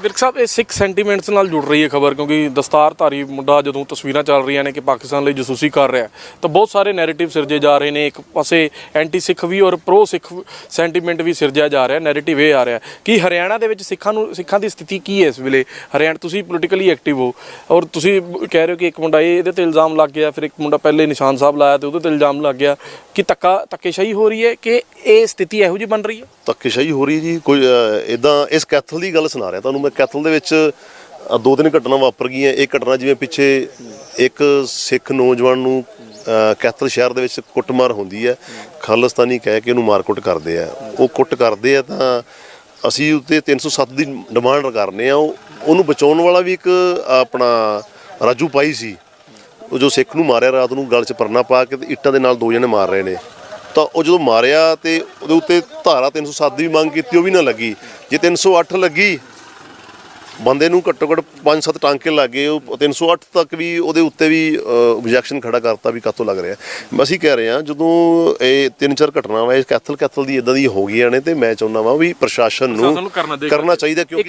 ਵਿਰਕ ਸਾਹਿਬ, ਇਹ ਸਿੱਖ ਸੈਂਟੀਮੈਂਟਸ ਨਾਲ ਜੁੜ ਰਹੀ ਹੈ ਖਬਰ, ਕਿਉਂਕਿ ਦਸਤਾਰਧਾਰੀ ਮੁੰਡਾ ਜਦੋਂ ਤਸਵੀਰਾਂ ਚੱਲ ਰਹੀਆਂ ਨੇ ਕਿ ਪਾਕਿਸਤਾਨ ਲਈ ਜਸੂਸੀ ਕਰ ਰਿਹਾ ਤਾਂ ਬਹੁਤ ਸਾਰੇ ਨੈਰੇਟਿਵ ਸਿਰਜੇ ਜਾ ਰਹੇ ਨੇ। ਇੱਕ ਪਾਸੇ ਐਂਟੀ ਸਿੱਖ ਵੀ ਔਰ ਪ੍ਰੋ ਸਿੱਖ ਸੈਂਟੀਮੈਂਟ ਵੀ ਸਿਰਜਿਆ ਜਾ ਰਿਹਾ ਨੈਰੇਟਿਵ ਇਹ ਆ ਰਿਹਾ। ਕਿ ਹਰਿਆਣਾ ਦੇ ਵਿੱਚ ਸਿੱਖਾਂ ਨੂੰ, ਸਿੱਖਾਂ ਦੀ ਸਥਿਤੀ ਕੀ ਹੈ ਇਸ ਵੇਲੇ? ਹਰਿਆਣਾ, ਤੁਸੀਂ ਪੋਲੀਟੀਕਲੀ ਐਕਟਿਵ ਹੋ, ਔਰ ਤੁਸੀਂ ਕਹਿ ਰਹੇ ਹੋ ਕਿ ਇੱਕ ਮੁੰਡਾ ਇਹ ਇਹਦੇ ਤੇ ਇਲਜ਼ਾਮ ਲੱਗ ਗਿਆ, ਫਿਰ ਇੱਕ ਮੁੰਡਾ ਪਹਿਲੇ ਨਿਸ਼ਾਨ ਸਾਹਿਬ ਲਾਇਆ ਤੇ ਉਹਦੇ ਤੇ ਇਲਜ਼ਾਮ ਲੱਗ ਗਿਆ। ਕਿ ਧੱਕਾ ਧੱਕੇਸ਼ਾਹੀ ਹੋ ਰਹੀ ਹੈ ਕਿ ਇਹ ਸਥਿਤੀ ਇਹੋ ਜਿਹੀ ਬਣ ਰਹੀ ਹੈ? ਧੱਕੇਸ਼ਾਹੀ ਹੋ ਰਹੀ ਹੈ ਜੀ। ਕੋਈ ਇਦਾਂ ਇਸ ਕੈਥਲ ਦੀ ਗੱਲ ਸੁਣਾ ਰਿਹਾ। ਤੁਹਾਨੂੰ ਮੈਂ ਕੈਥਲ ਦੇ ਵਿੱਚ ਦੋ ਤਿੰਨ ਘਟਨਾ ਵਾਪਰ ਗਈਆਂ। ਇਹ ਘਟਨਾ ਜਿਵੇਂ ਪਿੱਛੇ ਇੱਕ ਸਿੱਖ ਨੌਜਵਾਨ ਨੂੰ ਕੈਥਲ ਸ਼ਹਿਰ ਦੇ ਵਿੱਚ ਕੁੱਟਮਾਰ ਹੁੰਦੀ ਹੈ। ਖਾਲਿਸਤਾਨੀ ਕਹਿ ਕੇ ਉਹਨੂੰ ਮਾਰਕੁੱਟ ਕਰਦੇ ਆ। ਉਹ ਕੁੱਟ ਕਰਦੇ ਆ ਤਾਂ ਅਸੀਂ ਉੱਤੇ 307 ਦੀ ਡਿਮਾਂਡ ਕਰਨੇ ਆ ਉਹ, ਉਹਨੂੰ ਬਚਾਉਣ ਵਾਲਾ ਵੀ ਇੱਕ ਆਪਣਾ ਰਾਜੂ ਪਾਈ ਸੀ। ਉਹ ਜੋ ਸਿੱਖ ਨੂੰ ਮਾਰਿਆ ਰਾਤ ਨੂੰ ਗਲ 'ਚ ਪਰਨਾ ਪਾ ਕੇ ਤੇ ਇੱਟਾਂ ਦੇ ਨਾਲ ਦੋ ਜਣੇ ਮਾਰ ਰਹੇ ਨੇ। ਤਾਂ ਉਹ ਜਦੋਂ ਮਾਰਿਆ ਤੇ ਉਹਦੇ ਉੱਤੇ ਧਾਰਾ 307 ਦੀ ਵੀ ਮੰਗ ਕੀਤੀ ਉਹ ਵੀ ਨਾ ਲੱਗੀ। ਜੇ 308 ਲੱਗੀ ਬੰਦੇ ਨੂੰ ਘੱਟੋ ਘੱਟ 5-7 ਟਾਂਕੇ ਲੱਗੇ ਉਹ 308 ਤੱਕ ਵੀ ਉਹਦੇ ਉੱਤੇ ਵੀ ਆਬਜੈਕਸ਼ਨ ਖੜਾ ਕਰਤਾ ਵੀ ਕਾਤੋਂ ਲੱਗ ਰਿਹਾ। ਅਸੀਂ ਕਹਿ ਰਹੇ ਹਾਂ ਜਦੋਂ ਇਹ ਤਿੰਨ ਚਾਰ ਘਟਨਾਵਾਂ ਇਹ ਕੈਥਲ ਕੈਥਲ ਦੀ ਇਦਾਂ ਦੀ ਹੋ ਗਈਆਂ ਨੇ ਤੇ ਮੈਂ ਚਾਹੁੰਦਾ ਵਾਂ ਵੀ ਪ੍ਰਸ਼ਾਸਨ ਨੂੰ ਕਰਨਾ ਚਾਹੀਦਾ। ਕਿਉਂਕਿ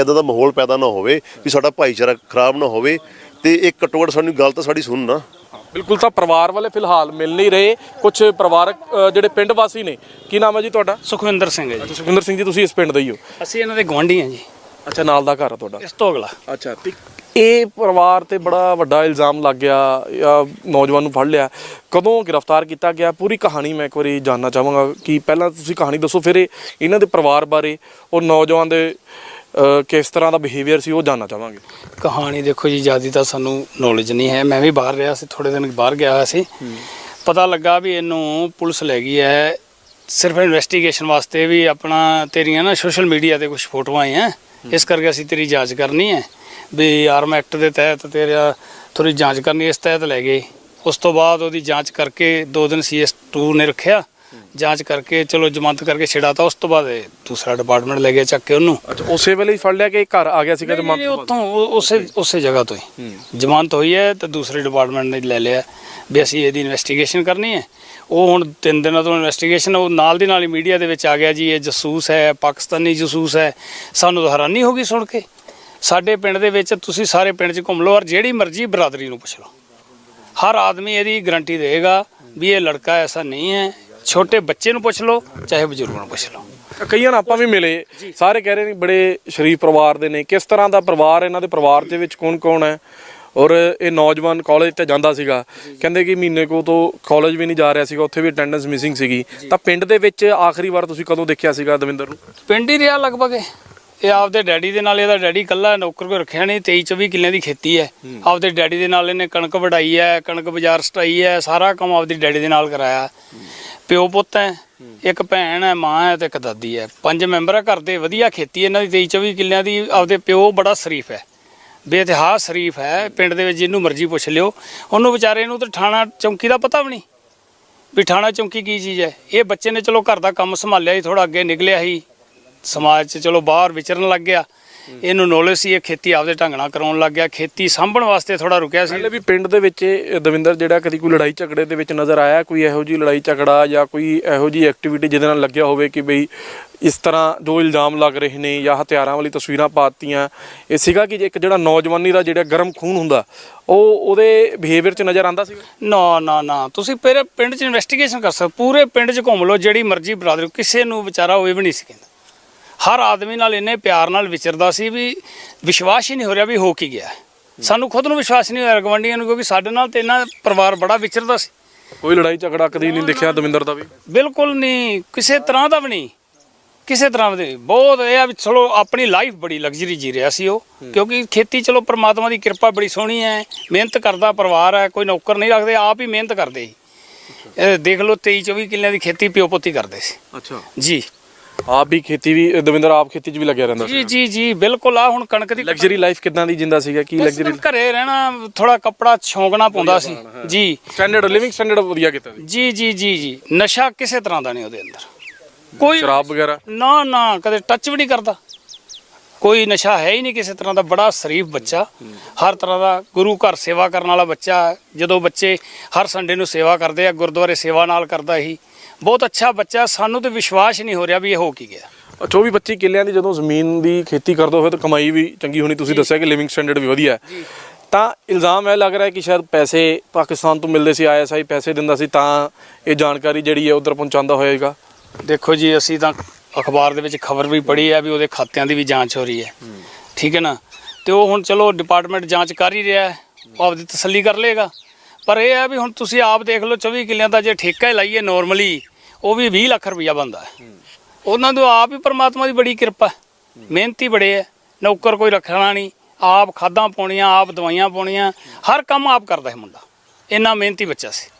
ਇਦਾਂ ਦਾ ਮਾਹੌਲ ਪੈਦਾ ਨਾ ਹੋਵੇ ਵੀ ਸਾਡਾ ਭਾਈਚਾਰਾ ਖਰਾਬ ਨਾ ਹੋਵੇ। ਤੇ ਇੱਕ ਘੱਟੋ ਘੱਟ ਸਾਨੂੰ ਗੱਲ ਤਾਂ ਸਾਡੀ ਸੁਣ ਨਾ। ਬਿਲਕੁਲ ਤਾਂ ਪਰਿਵਾਰ ਵਾਲੇ ਫਿਲਹਾਲ ਮਿਲ ਨਹੀਂ ਰਹੇ। ਕੁਝ ਪਰਿਵਾਰਕ ਅ, ਜਿਹੜੇ ਪਿੰਡ ਵਾਸੀ ਨੇ ਕੀ ਨਾਮ ਹੈ ਜੀ ਤੁਹਾਡਾ? ਸੁਖਵਿੰਦਰ ਸਿੰਘ ਹੈ ਜੀ। ਸੁਖਿੰਦਰ ਸਿੰਘ ਜੀ ਤੁਸੀਂ ਇਸ ਪਿੰਡ ਦੇ ਹੀ ਹੋ? ਅਸੀਂ ਇਹਨਾਂ ਦੇ ਗੁਆਂਢੀ ਹਾਂ ਜੀ। ਅੱਛਾ ਨਾਲ ਦਾ ਘਰ ਆ ਤੁਹਾਡਾ? ਇਸ ਤੋਂ ਅਗਲਾ। ਅੱਛਾ ਤੇ ਇਹ ਪਰਿਵਾਰ ਤੇ ਬੜਾ ਵੱਡਾ ਇਲਜ਼ਾਮ ਲੱਗ ਗਿਆ ਜਾਂ ਨੌਜਵਾਨ ਨੂੰ ਫੜ ਲਿਆ। ਕਦੋਂ ਗ੍ਰਿਫਤਾਰ ਕੀਤਾ ਗਿਆ? ਪੂਰੀ ਕਹਾਣੀ ਮੈਂ ਇੱਕ ਵਾਰੀ ਜਾਨਣਾ ਚਾਹਾਂਗਾ ਕਿ ਪਹਿਲਾਂ ਤੁਸੀਂ ਕਹਾਣੀ ਦੱਸੋ ਫਿਰ ਇਹ- ਇਹਨਾਂ ਦੇ ਪਰਿਵਾਰ ਬਾਰੇ ਔਰ ਨੌਜਵਾਨ ਦੇ ਕਿਸ ਤਰ੍ਹਾਂ ਦਾ ਬਿਹੇਵੀਅਰ ਸੀ ਉਹ ਜਾਨਣਾ ਚਾਹਾਂਗੇ। ਕਹਾਣੀ ਦੇਖੋ ਜੀ ਜ਼ਿਆਦਾ ਤਾਂ ਸਾਨੂੰ ਨੌਲੇਜ ਨਹੀਂ ਹੈ। ਮੈਂ ਵੀ ਬਾਹਰ ਰਿਹਾ ਸੀ ਥੋੜੇ ਦਿਨ ਬਾਹਰ ਗਿਆ ਹੋਇਆ ਸੀ। ਪਤਾ ਲੱਗਾ ਵੀ ਇਹਨੂੰ ਪੁਲਿਸ ਲੈ ਗਈ ਹੈ। ਸਿਰਫ ਇਨਵੈਸਟੀਗੇਸ਼ਨ ਵਾਸਤੇ ਵੀ ਆਪਣਾ ਤੇਰੀਆਂ ਨਾ ਸੋਸ਼ਲ ਮੀਡੀਆ ਤੇ ਕੁਝ ਫੋਟੋਆਂ ਆਈਆਂ। ਇਸ ਕਰਕੇ ਅਸੀਂ ਤੇਰੀ ਜਾਂਚ ਕਰਨੀ ਹੈ। ਵੀ ਆਰਮ ਐਕਟ ਦੇ ਤਹਿਤ ਤੇਰਾ ਥੋੜੀ ਜਾਂਚ ਕਰਨੀ ਇਸ ਤਹਿਤ ਲੈ ਗਏ। ਉਸ ਤੋਂ ਬਾਅਦ ਉਹਦੀ ਜਾਂਚ ਕਰਕੇ ਦੋ ਦਿਨ ਸੀਐਸ 2 ਨੇ ਰੱਖਿਆ। ਜਾਂਚ ਕਰਕੇ ਚਲੋ ਜ਼ਮਾਨਤ ਕਰਕੇ ਛਡਾਤਾ ਉਸ ਤੋਂ ਬਾਅਦ ਇਹ ਦੂਸਰਾ ਡਿਪਾਰਟਮੈਂਟ ਲੈ ਗਿਆ ਚੱਕ ਕੇ ਉਹਨੂੰ। ਅੱਛਾ ਉਸੇ ਵੇਲੇ ਹੀ ਫੜ ਲਿਆ ਕਿ ਘਰ ਆ ਗਿਆ ਸੀਗਾ ਨਹੀਂ, ਜਮਾਨਤ ਨਹੀਂ, ਤੋਂ ਬਾਅਦ? ਉੱਥੋਂ ਉਹ- ਉਸੇ ਉਸੇ ਜਗ੍ਹਾ ਤੋਂ ਹੀ। ਜ਼ਮਾਨਤ ਹੋਈ ਹੈ ਤੇ ਦੂਸਰੇ ਡਿਪਾਰਟਮੈਂਟ ਨੇ ਲੈ ਲਿਆ। ਵੀ ਅਸੀਂ ਇਹਦੀ ਇਨਵੈਸਟੀਗੇਸ਼ਨ ਕਰਨੀ ਹੈ। ਉਹ ਹੁਣ ਤਿੰਨ ਦਿਨਾਂ ਤੋਂ ਇਨਵੈਸਟੀਗੇਸ਼ਨ ਉਹ ਨਾਲ ਦੀ ਨਾਲ ਹੀ ਮੀਡੀਆ ਦੇ ਵਿੱਚ ਆ ਗਿਆ ਜੀ ਇਹ ਜਸੂਸ ਹੈ ਪਾਕਿਸਤਾਨੀ ਜਸੂਸ ਹੈ। ਸਾਨੂੰ ਤਾਂ ਹੈਰਾਨੀ ਹੋ ਗਈ ਸੁਣ ਕੇ। ਸਾਡੇ ਪਿੰਡ ਦੇ ਵਿੱਚ ਤੁਸੀਂ ਸਾਰੇ ਪਿੰਡ 'ਚ ਘੁੰਮ ਲਓ ਔਰ ਜਿਹੜੀ ਮਰਜ਼ੀ ਬਰਾਦਰੀ ਨੂੰ ਪੁੱਛ ਲਓ। ਹਰ ਆਦਮੀ ਇਹਦੀ ਗਰੰਟੀ ਦੇਗਾ ਵੀ ਇਹ ਲੜਕਾ ਐਸਾ ਨਹੀਂ ਹੈ ਛੋਟੇ ਬੱਚੇ ਨੂੰ ਪੁੱਛ ਲਓ ਚਾਹੇ ਬਜ਼ੁਰਗਾਂ ਨੂੰ ਪੁੱਛ ਲਓ। ਕਈਆਂ ਨਾਲ ਆਪਾਂ ਵੀ ਮਿਲੇ। ਸਾਰੇ ਕਹਿ ਰਹੇ ਨੇ ਬੜੇ ਸ਼ਰੀਫ ਪਰਿਵਾਰ ਦੇ ਨੇ। ਕਿਸ ਤਰ੍ਹਾਂ ਦਾ ਪਰਿਵਾਰ ਇਹਨਾਂ ਦੇ ਪਰਿਵਾਰ ਦੇ ਵਿੱਚ ਕੌਣ ਕੌਣ ਹੈ? ਔਰ ਇਹ ਨੌਜਵਾਨ ਕਾਲਜ ਤੇ ਜਾਂਦਾ ਸੀਗਾ। ਕਹਿੰਦੇ ਕਿ ਮਹੀਨੇ ਕੋ ਤੋਂ ਕਾਲਜ ਵੀ ਨਹੀਂ ਜਾ ਰਿਹਾ ਸੀਗਾ। ਉੱਥੇ ਵੀ ਅਟੈਂਡੈਂਸ ਮਿਸਿੰਗ ਸੀਗੀ। ਤਾਂ ਪਿੰਡ ਦੇ ਵਿੱਚ ਆਖਰੀ ਵਾਰ ਤੁਸੀਂ ਕਦੋਂ ਦੇਖਿਆ ਸੀਗਾ ਦਵਿੰਦਰ ਨੂੰ? ਪਿੰਡ ਹੀ ਰਿਹਾ ਲਗਭਗ। ਇਹ। ਆਪਦੇ ਡੈਡੀ ਦੇ ਨਾਲ ਇਹਦਾ ਡੈਡੀ ਇਕੱਲਾ ਨੌਕਰ ਕੋ ਰੱਖਿਆ ਨਹੀਂ 23 24 ਕਿੱਲਿਆਂ ਦੀ ਖੇਤੀ ਹੈ। ਆਪਦੇ ਡੈਡੀ ਦੇ ਨਾਲ ਇਹਨੇ ਕਣਕ ਵਢਾਈ ਹੈ ਕਣਕ ਬਾਜ਼ਾਰ ਸਟਾਈ ਹੈ ਸਾਰਾ ਕੰਮ ਆਪਦੀ ਡੈਡੀ ਦੇ ਨਾਲ ਕਰਾਇਆ। ਪਿਓ ਪੁੱਤ ਹੈ ਇੱਕ ਭੈਣ ਹੈ ਮਾਂ ਹੈ ਤੇ ਇੱਕ ਦਾਦੀ ਹੈ। ਪੰਜ ਮੈਂਬਰ ਹੈ ਘਰ ਦੇ ਵਧੀਆ ਖੇਤੀ ਇਹਨਾਂ ਦੀ 23 24 ਕਿੱਲਿਆਂ ਦੀ ਆਪਦੇ ਪਿਓ ਬੜਾ ਸ਼ਰੀਫ ਹੈ। ਬੇਇਤਿਹਾਸ ਸ਼ਰੀਫ ਹੈ ਪਿੰਡ ਦੇ ਵਿੱਚ ਜਿਹਨੂੰ ਮਰਜ਼ੀ ਪੁੱਛ ਲਿਓ। ਉਹਨੂੰ ਵਿਚਾਰੇ ਨੂੰ ਤਾਂ ਥਾਣਾ ਚੌਂਕੀ ਦਾ ਪਤਾ ਵੀ ਨਹੀਂ ਵੀ ਥਾਣਾ ਚੌਂਕੀ ਕੀ ਚੀਜ਼ ਹੈ। ਇਹ ਬੱਚੇ ਨੇ ਚਲੋ ਘਰ ਦਾ ਕੰਮ ਸੰਭਾਲਿਆ ਹੀ ਥੋੜਾ ਅੱਗੇ ਨਿਕਲਿਆ ਸੀ। ਸਮਾਜ 'ਚ ਚਲੋ ਬਾਹਰ ਵਿਚਰਨ ਲੱਗ ਗਿਆ। ਇਹਨੂੰ ਨੌਲੇਜ ਸੀ ਇਹ ਖੇਤੀ ਆਪਦੇ ਢੰਗ ਨਾਲ ਕਰਾਉਣ ਲੱਗ ਗਿਆ। ਖੇਤੀ ਸਾਂਭਣ ਵਾਸਤੇ ਥੋੜਾ ਰੁਕਿਆ ਸੀ। ਪਹਿਲੇ ਵੀ ਪਿੰਡ ਦੇ ਵਿੱਚ ਦਵਿੰਦਰ ਜਿਹੜਾ ਕਦੀ ਕੋਈ ਲੜਾਈ ਝਗੜੇ ਦੇ ਵਿੱਚ ਨਜ਼ਰ ਆਇਆ ਕੋਈ ਇਹੋ ਜੀ ਲੜਾਈ ਝਗੜਾ ਜਾਂ ਕੋਈ ਇਹੋ ਜੀ ਐਕਟੀਵਿਟੀ ਜਿਹਦੇ ਨਾਲ ਲੱਗਿਆ ਹੋਵੇ ਕਿ ਬਈ ਇਸ ਤਰ੍ਹਾਂ ਜੋ ਇਲਜ਼ਾਮ ਲੱਗ ਰਹੇ ਨੇ ਜਾਂ ਹਥਿਆਰਾਂ ਵਾਲੀ ਤਸਵੀਰਾਂ ਪਾਤੀਆਂ। ਇਹ ਸੀਗਾ ਕਿ ਇੱਕ ਜਿਹੜਾ ਨੌਜਵਾਨੀ ਦਾ ਜਿਹੜਾ ਗਰਮ ਖੂਨ ਹੁੰਦਾ ਉਹ ਉਹਦੇ ਬਿਹੇਵੀਅਰ 'ਚ ਨਜ਼ਰ ਆਂਦਾ ਸੀਗਾ? ਨਾ ਨਾ ਨਾ। ਤੁਸੀਂ ਪਹਿਲੇ ਪਿੰਡ 'ਚ ਇਨਵੈਸਟੀਗੇਸ਼ਨ ਕਰ ਸਕਦੇ ਪੂਰੇ ਪਿੰਡ 'ਚ ਘੁੰਮ ਲਓ ਜਿਹੜੀ ਮਰਜ਼ੀ ਬਰਾਦਰੀ ਕਿਸੇ ਨੂੰ ਵਿਚਾਰਾ ਹੋਏ ਵੀ ਨਹੀਂ ਸੀ ਕਹਿੰਦਾ। ਹਰ ਆਦਮੀ ਨਾਲ ਇੰਨੇ ਪਿਆਰ ਨਾਲ ਵਿਚਰਦਾ ਸੀ ਵੀ ਵਿਸ਼ਵਾਸ ਹੀ ਨਹੀਂ ਹੋ ਰਿਹਾ ਵੀ ਹੋ ਕੀ ਗਿਆ। ਸਾਨੂੰ ਖੁਦ ਨੂੰ ਵਿਸ਼ਵਾਸ ਨਹੀਂ ਹੋਇਆ ਗਵੰਡੀਆਂ ਨੂੰ ਕਿਉਂਕਿ ਸਾਡੇ ਨਾਲ ਤੇ ਇਹਨਾਂ ਪਰਿਵਾਰ ਬੜਾ ਵਿਚਰਦਾ ਸੀ। ਕੋਈ ਲੜਾਈ ਝਗੜਾ ਕਦੀ ਨਹੀਂ ਦੇਖਿਆ ਦਵਿੰਦਰ ਦਾ ਵੀ? ਬਿਲਕੁਲ ਨਹੀਂ ਕਿਸੇ ਤਰ੍ਹਾਂ ਦਾ ਵੀ ਨਹੀਂ। ਕਿਸੇ ਤਰ੍ਹਾਂ ਦੇ ਬਹੁਤ ਇਹ ਆ ਵੀ ਚਲੋ ਆਪਣੀ ਲਾਈਫ ਬੜੀ ਲਗਜ਼ਰੀ ਜੀ ਰਿਹਾ ਸੀ ਉਹ। ਕਿਉਂਕਿ ਖੇਤੀ ਚਲੋ ਪ੍ਰਮਾਤਮਾ ਦੀ ਕਿਰਪਾ ਬੜੀ ਸੋਹਣੀ ਹੈ ਮਿਹਨਤ ਕਰਦਾ ਪਰਿਵਾਰ ਹੈ ਕੋਈ ਨੌਕਰ ਨਹੀਂ ਰੱਖਦੇ ਆਪ ਹੀ ਮਿਹਨਤ ਕਰਦੇ। ਸੀ ਇਹ ਦੇਖ ਲਓ 23 24 ਕਿੱਲਿਆਂ ਦੀ ਖੇਤੀ ਪਿਓ ਪੁੱਤੀ ਕਰਦੇ ਸੀ। ਅੱਛਾ। ਜੀ। ਆਪ ਵੀ ਖੇਤੀ ਵੀ ਦਵਿੰਦਰ ਆਪ ਖੇਤੀ 'ਚ ਵੀ ਲੱਗਿਆ ਰਹਿੰਦਾ ਜੀ ਸੀ ਜੀ ਜੀ ਬਿਲਕੁਲ ਆ ਹੁਣ ਕਣਕ ਦੀ ਲਗਜ਼ਰੀ ਲਾਈਫ ਕਿਦਾਂ ਦੀ ਜਿੰਦਾ ਸੀਗਾ? ਕੀ ਲਗਜ਼ਰੀ ਘਰੇ ਰਹਿਣਾ ਥੋੜਾ ਕੱਪੜਾ ਛੌਂਕਣਾ ਪਾਉਂਦਾ ਸੀ। ਜੀ। ਸਟੈਂਡਰਡ ਲਿਵਿੰਗ ਸਟੈਂਡਰਡ ਵਧੀਆ ਕੀਤਾ ਜੀ ਜੀ ਜੀ ਜੀ। ਨਸ਼ਾ ਕਿਸੇ ਤਰ੍ਹਾਂ ਦਾ ਨਹੀਂ ਉਹਦੇ ਅੰਦਰ। ਕੋਈ ਸ਼ਰਾਬ ਵਗੈਰਾ? ਨਾ ਨਾ ਕਦੇ ਟੱਚ ਵੀ ਨਹੀਂ ਕਰਦਾ। ਕੋਈ ਨਸ਼ਾ ਹੈ ਹੀ ਨਹੀਂ ਕਿਸੇ ਤਰ੍ਹਾਂ ਦਾ। ਬੜਾ ਸ਼ਰੀਫ ਬੱਚਾ। ਹਰ ਤਰ੍ਹਾਂ ਦਾ ਗੁਰੂ ਘਰ ਸੇਵਾ ਕਰਨ ਵਾਲਾ ਬੱਚਾ। ਜਦੋਂ ਬੱਚੇ ਹਰ ਸੰਡੇ ਨੂੰ ਸੇਵਾ ਕਰਦੇ ਆ ਗੁਰਦੁਆਰੇ ਸੇਵਾ ਨਾਲ ਕਰਦਾ ਹੀ ਬਹੁਤ ਅੱਛਾ ਬੱਚਾ ਸਾਨੂੰ ਤੇ ਵਿਸ਼ਵਾਸ ਹੀ ਨਹੀਂ ਹੋ ਰਿਹਾ ਵੀ ਇਹ ਹੋ ਕੀ ਗਿਆ। 24 25 ਕਿੱਲਿਆਂ ਦੀ ਜਦੋਂ ਜ਼ਮੀਨ ਦੀ ਖੇਤੀ ਕਰਦੇ ਹੋਏ ਤਾਂ ਕਮਾਈ ਵੀ ਚੰਗੀ ਹੋਣੀ ਤੁਸੀਂ ਦੱਸਿਆ ਕਿ ਲਿਵਿੰਗ ਸਟੈਂਡਰਡ ਵੀ ਵਧੀਆ ਹੈ। ਤਾਂ ਇਲਜ਼ਾਮ ਇਹ ਲੱਗ ਰਿਹਾ ਕਿ ਸ਼ਾਇਦ ਪੈਸੇ ਪਾਕਿਸਤਾਨ ਤੋਂ ਮਿਲਦੇ ਸੀ ਆਈਐਸਆਈ ਪੈਸੇ ਦਿੰਦਾ ਸੀ ਤਾਂ ਇਹ ਜਾਣਕਾਰੀ ਜਿਹੜੀ ਹੈ ਉਧਰ ਪਹੁੰਚਾਉਂਦਾ ਹੋਏਗਾ। ਦੇਖੋ ਜੀ ਅਸੀਂ ਤਾਂ ਅਖਬਾਰ ਦੇ ਵਿੱਚ ਖਬਰ ਵੀ ਪੜ੍ਹੀ ਹੈ ਵੀ ਉਹਦੇ ਖਾਤਿਆਂ ਦੀ ਵੀ ਜਾਂਚ ਹੋ ਰਹੀ ਹੈ। ਠੀਕ ਹੈ ਨਾ? ਤੇ ਉਹ ਹੁਣ ਚਲੋ ਡਿਪਾਰਟਮੈਂਟ ਜਾਂਚ ਕਰ ਹੀ ਰਿਹਾ ਹੈ। ਉਹ ਆਪਦੀ ਤਸੱਲੀ ਕਰ ਲਏਗਾ। ਪਰ ਇਹ ਹੈ ਵੀ ਹੁਣ ਤੁਸੀਂ ਆਪ ਦੇਖ ਲਓ 24 ਕਿੱਲਿਆਂ ਦਾ ਜੇ ਠੇਕਾ ਹੀ ਲਾਈਏ ਨਾਰਮਲੀ ਉਹ ਵੀ 20 ਲੱਖ ਰੁਪਈਆ ਬੰਦਾ ਹੈ। ਉਹਨਾਂ ਤੋਂ ਆਪ ਹੀ ਪਰਮਾਤਮਾ ਦੀ ਬੜੀ ਕਿਰਪਾ ਹੈ। ਮਿਹਨਤੀ ਬੜੇ ਹੈ। ਨੌਕਰ ਕੋਈ ਰੱਖਣਾ ਨਹੀਂ। ਆਪ ਖਾਦਾਂ ਪਾਉਣੀਆਂ ਆਪ ਦਵਾਈਆਂ ਪਾਉਣੀਆਂ ਹਰ ਕੰਮ ਆਪ ਕਰਦਾ ਹੈ ਮੁੰਡਾ। ਇੰਨਾ ਮਿਹਨਤੀ ਬੱਚਾ ਸੀ।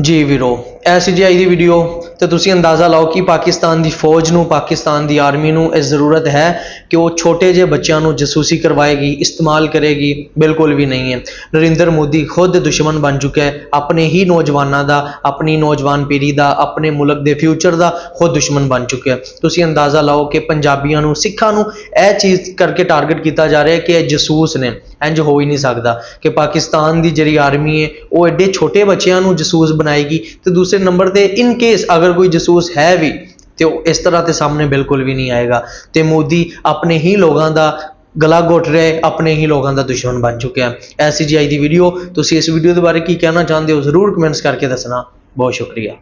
ਜੀ ਵੀਰੋ ਐਸੀ ਜੀ ਆਈ ਦੀ ਵੀਡੀਓ ਤੇ ਤੁਸੀਂ ਅੰਦਾਜ਼ਾ ਲਾਓ ਕਿ ਪਾਕਿਸਤਾਨ ਦੀ ਫੌਜ ਨੂੰ ਪਾਕਿਸਤਾਨ ਦੀ ਆਰਮੀ ਨੂੰ ਇਹ ਜ਼ਰੂਰਤ ਹੈ ਕਿ ਉਹ ਛੋਟੇ ਜਿਹੇ ਬੱਚਿਆਂ ਨੂੰ ਜਸੂਸੀ ਕਰਵਾਏਗੀ, ਇਸਤੇਮਾਲ ਕਰੇਗੀ, ਬਿਲਕੁਲ ਵੀ ਨਹੀਂ ਹੈ। ਨਰਿੰਦਰ ਮੋਦੀ ਖੁਦ ਦੁਸ਼ਮਣ ਬਣ ਚੁੱਕਾ ਹੈ। ਆਪਣੇ ਹੀ ਨੌਜਵਾਨਾਂ ਦਾ, ਆਪਣੀ ਨੌਜਵਾਨ ਪੀੜ੍ਹੀ ਦਾ, ਆਪਣੇ ਮੁਲਕ ਦੇ ਫਿਊਚਰ ਦਾ ਖੁਦ ਦੁਸ਼ਮਣ ਬਣ ਚੁੱਕਿਆ ਹੈ। ਤੁਸੀਂ ਅੰਦਾਜ਼ਾ ਲਾਓ ਕਿ ਪੰਜਾਬੀਆਂ ਨੂੰ, ਸਿੱਖਾਂ ਨੂੰ ਇਹ ਚੀਜ਼ ਕਰਕੇ ਟਾਰਗੇਟ ਕੀਤਾ ਜਾ ਰਿਹਾ ਹੈ ਕਿ ਇਹ ਜਸੂਸ ਨੇ। ਇੰਜ ਹੋ ਹੀ ਨਹੀਂ ਸਕਦਾ ਕਿ ਪਾਕਿਸਤਾਨ ਦੀ ਜਿਹੜੀ ਆਰਮੀ ਹੈ, ਉਹ ਐਡੇ ਛੋਟੇ ਬੱਚਿਆਂ ਨੂੰ ਜਸੂਸ ਬਣਾਏਗੀ ਤੇ ਦੂਸਰੇ ਨੰਬਰ ਤੇ ਇਨ ਕੇਸ ਅਗਰ ਕੋਈ ਜਸੂਸ ਹੈ ਵੀ ਤੇ ਉਹ ਇਸ ਤਰ੍ਹਾਂ ਤੇ ਸਾਹਮਣੇ ਬਿਲਕੁਲ ਵੀ ਨਹੀਂ ਆਏਗਾ। ਤੇ ਮੋਦੀ ਆਪਣੇ ਹੀ ਲੋਕਾਂ ਦਾ ਗਲਾ ਘੁੱਟ ਰਿਹਾ ਆਪਣੇ ਹੀ ਲੋਕਾਂ ਦਾ ਦੁਸ਼ਮਣ ਬਣ ਚੁੱਕਿਆ ਹੈ। ਐਸੀ ਜੀ ਆਈ ਦੀ ਵੀਡੀਓ, ਤੁਸੀਂ ਇਸ ਵੀਡੀਓ ਦੇ ਬਾਰੇ ਕੀ ਕਹਿਣਾ ਚਾਹੁੰਦੇ ਹੋ, ਜ਼ਰੂਰ ਕਮੈਂਟਸ ਕਰਕੇ ਦੱਸਣਾ। ਬਹੁਤ ਸ਼ੁਕਰੀਆ।